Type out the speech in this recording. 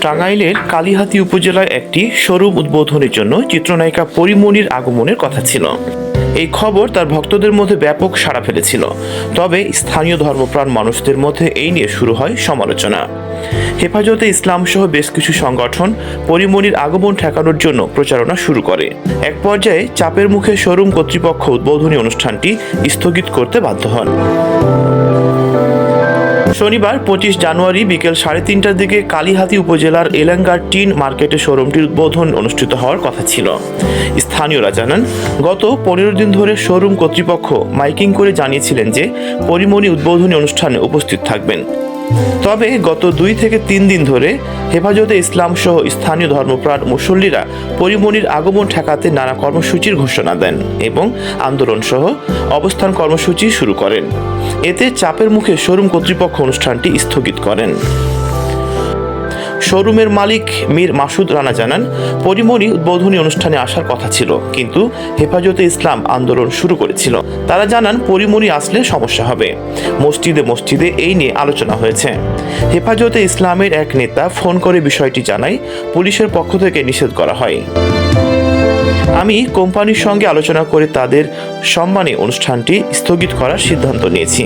টাঙ্গাইলের কালিহাতি উপজেলায় একটি শোরুম উদ্বোধনের জন্য চিত্রনায়িকা পরিমণির আগমনের কথা ছিল। এই খবর তার ভক্তদের মধ্যে ব্যাপক সাড়া ফেলেছিল। তবে স্থানীয় ধর্মপ্রাণ মানুষদের মধ্যে এই নিয়ে শুরু হয় সমালোচনা। হেফাজতে ইসলাম সহ বেশ কিছু সংগঠন পরিমণির আগমন ঠেকানোর জন্য প্রচারণা শুরু করে। এক পর্যায়ে চাপের মুখে শোরুম কর্তৃপক্ষ উদ্বোধনী অনুষ্ঠানটি স্থগিত করতে বাধ্য হন। শনিবার পঁচিশ জানুয়ারি বিকেল সাড়ে তিনটার দিকে কালীহাতি উপজেলার এলাঙ্গার টিন মার্কেটে শোরুমটির উদ্বোধন অনুষ্ঠিত হওয়ার কথা ছিল। স্থানীয়রা জানান, গত পনেরো দিন ধরে শোরুম কর্তৃপক্ষ মাইকিং করে জানিয়েছিলেন যে পরিমণি উদ্বোধনী অনুষ্ঠানে উপস্থিত থাকবেন। তবে গত দুই থেকে তিন দিন ধরে হেফাজতে ইসলাম সহ স্থানীয় ধর্মপ্রাণ মুসল্লিরা পরিমণির আগমন ঠেকাতে নানা কর্মসূচির ঘোষণা দেন এবং আন্দোলন সহ অবস্থান কর্মসূচি শুরু করেন। এতে চাপের মুখে শোরুম কর্তৃপক্ষ অনুষ্ঠানটি স্থগিত করেন। শোরুমের মালিক মীর মাসুদ রানা জানান, পরিমণি উদ্বোধনী অনুষ্ঠানে আসার কথা ছিল, কিন্তু হেফাজতে ইসলাম আন্দোলন শুরু করেছিল। তারা জানান, পরিমণি আসলে সমস্যা হবে। মসজিদে মসজিদে এই নিয়ে আলোচনা হয়েছে। হেফাজতে ইসলামের এক নেতা ফোন করে বিষয়টি জানায়, পুলিশের পক্ষ থেকে নিষেধ করা হয়। আমি কোম্পানির সঙ্গে আলোচনা করে তাদের সম্মানে অনুষ্ঠানটি স্থগিত করার সিদ্ধান্ত নিয়েছি।